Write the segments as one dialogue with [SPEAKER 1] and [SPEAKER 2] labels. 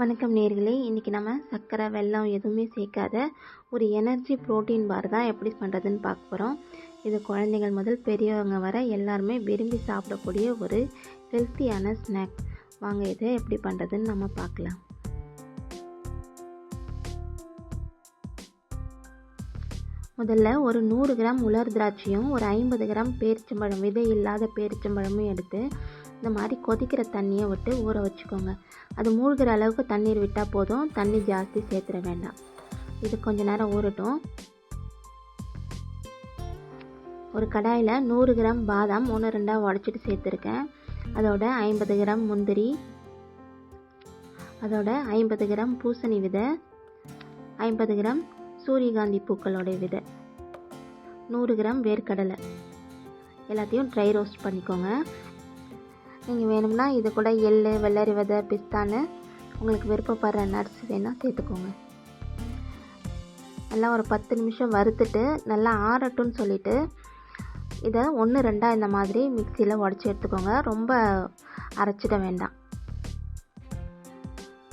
[SPEAKER 1] வணக்கம் நேர்களே. இன்றைக்கி நம்ம சர்க்கரை வெல்லம் எதுவுமே சேர்க்காத ஒரு எனர்ஜி ப்ரோட்டீன் பார் தான் எப்படி பண்ணுறதுன்னு பார்க்க போகிறோம் இது குழந்தைகள் முதல் பெரியவங்க வர எல்லாருமே விரும்பி சாப்பிடக்கூடிய ஒரு ஹெல்த்தியான ஸ்நாக் வாங்க இதை எப்படி பண்ணுறதுன்னு நம்ம பார்க்கலாம். முதல்ல ஒரு நூறு கிராம் உலர் திராட்சையும் ஒரு ஐம்பது கிராம் பேரிச்சம்பழம் விதை இல்லாத பேரிச்சம்பழமும் எடுத்து இந்த மாதிரி கொதிக்கிற தண்ணியை விட்டு ஊற வச்சுக்கோங்க. அது மூழ்கிற அளவுக்கு தண்ணீர் விட்டால் போதும். தண்ணி ஜாஸ்தி சேர்த்துட வேண்டாம். இது கொஞ்ச நேரம் ஊறட்டும். ஒரு கடாயில் நூறு கிராம் பாதாம் ஒன்று ரெண்டாக உடச்சிட்டு சேர்த்துருக்கேன். அதோட ஐம்பது கிராம் முந்திரி. அதோட ஐம்பது கிராம் பூசணி விதை. ஐம்பது கிராம் சூரியகாந்தி பூக்களோட விதை. நூறு கிராம் வேர்க்கடலை. எல்லாத்தையும் ட்ரை ரோஸ்ட் பண்ணிக்கோங்க. நீங்கள் வேணும்னா இது கூட எள் வெள்ளரி விதை பிஸ்தான்னு உங்களுக்கு விருப்பப்படுற நட்ஸ் வேணால் சேர்த்துக்கோங்க. நல்லா ஒரு பத்து நிமிஷம் வறுத்துட்டு நல்லா ஆறட்டும்னு சொல்லிவிட்டு இதை ஒன்று ரெண்டாக இந்த மாதிரி மிக்சியில் உடச்சி எடுத்துக்கோங்க. ரொம்ப அரைச்சிட வேண்டாம்.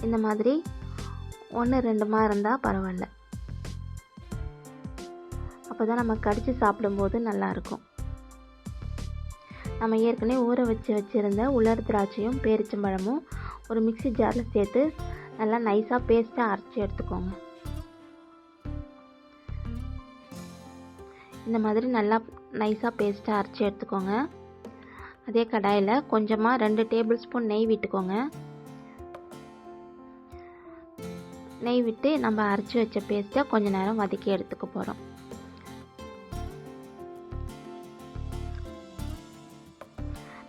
[SPEAKER 1] இந்த மாதிரி ஒன்று ரெண்டுமா இருந்தால் பரவாயில்ல. அப்போ தான் நம்ம கடித்து சாப்பிடும்போது நல்லாயிருக்கும் நம்ம ஏற்கனவே ஊற வச்சு வச்சுருந்த உலர் திராட்சையும் பேரிச்சம்பழமும் ஒரு மிக்சி ஜாரில் சேர்த்து நல்லா நைஸாக பேஸ்ட்டாக அரைச்சி எடுத்துக்கோங்க. இந்த மாதிரி நல்லா நைஸாக பேஸ்ட்டாக அரைச்சி எடுத்துக்கோங்க. அதே கடாயில் கொஞ்சமாக ரெண்டு டேபிள் ஸ்பூன் நெய் விட்டுக்கோங்க. நெய் விட்டு நம்ம அரைச்சி வச்ச பேஸ்ட்டை கொஞ்ச நேரம் வதக்கி எடுத்துக்க போகிறோம்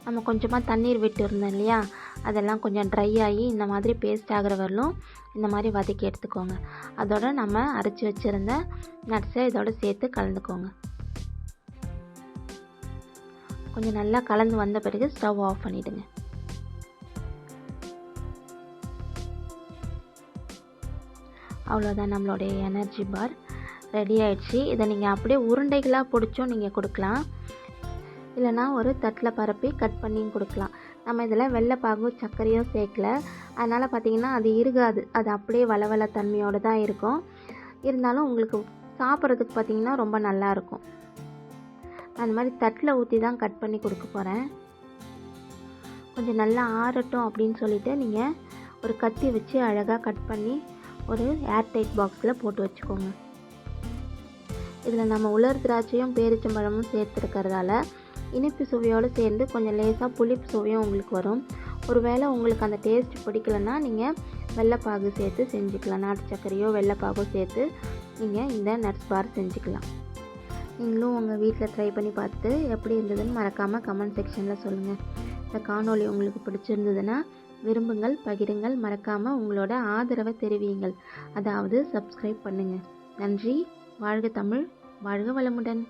[SPEAKER 1] நம்ம கொஞ்சமாக தண்ணீர் விட்டுருந்தோம் இல்லையா? அதெல்லாம் கொஞ்சம் ட்ரை ஆகி இந்த மாதிரி பேஸ்ட் ஆகிற வரலும் இந்த மாதிரி வதக்கி எடுத்துக்கோங்க. அதோட நம்ம அரைச்சி வச்சுருந்த நட்ஸை இதோட சேர்த்து கலந்துக்கோங்க. கொஞ்சம் நல்லா கலந்து வந்த பிறகு ஸ்டவ் ஆஃப் பண்ணிவிடுங்க அவ்வளோதான் நம்மளுடைய எனர்ஜி பார் ரெடி ஆயிடுச்சு. இதை நீங்கள் அப்படியே உருண்டைகளாக பிடிச்சும் நீங்கள் கொடுக்கலாம். இல்லைனா ஒரு தட்டில் பரப்பி கட் பண்ணியும் கொடுக்கலாம். நம்ம இதில் வெள்ளைப்பாகோ சர்க்கரையோ சேர்க்கல. அதனால் பார்த்திங்கன்னா அது இருகாது. அது அப்படியே வளவள தன்மையோடு தான் இருக்கும். இருந்தாலும் உங்களுக்கு சாப்பிட்றதுக்கு பார்த்திங்கன்னா ரொம்ப நல்லாயிருக்கும் அந்த மாதிரி தட்டில் ஊற்றி தான் கட் பண்ணி கொடுக்க போகிறேன். கொஞ்சம் நல்லா ஆறட்டும் அப்படின்னு சொல்லிவிட்டு நீங்கள் ஒரு கத்தி வச்சு அழகாக கட் பண்ணி ஒரு ஏர்டைட் பாக்ஸில் போட்டு வச்சுக்கோங்க. இதில் நம்ம உலர் திராட்சையும் பேரிச்சம்பழமும் சேர்த்துருக்கிறதால இனிப்பு சுவையோடு சேர்ந்து கொஞ்சம் லேசாக புளிப்பு சுவையும் உங்களுக்கு வரும். ஒருவேளை உங்களுக்கு அந்த டேஸ்ட் பிடிக்கலன்னா நீங்கள் வெள்ளைப்பாகு சேர்த்து செஞ்சுக்கலாம். நாட்டு சர்க்கரையோ வெள்ளைப்பாகோ சேர்த்து நீங்கள் இந்த நட்ஸ் பார் செஞ்சுக்கலாம். நீங்களும் உங்கள் வீட்டில் ட்ரை பண்ணி பார்த்து எப்படி இருந்ததுன்னு மறக்காமல் கமெண்ட் செக்ஷனில் சொல்லுங்கள் இந்த காணொலி உங்களுக்கு பிடிச்சிருந்ததுன்னா விரும்புங்கள் பகிருங்கள். மறக்காமல் உங்களோட ஆதரவை தெரிவியுங்கள். அதாவது சப்ஸ்கிரைப் பண்ணுங்கள் நன்றி. வாழ்க தமிழ் வாழ்க வளமுடன்.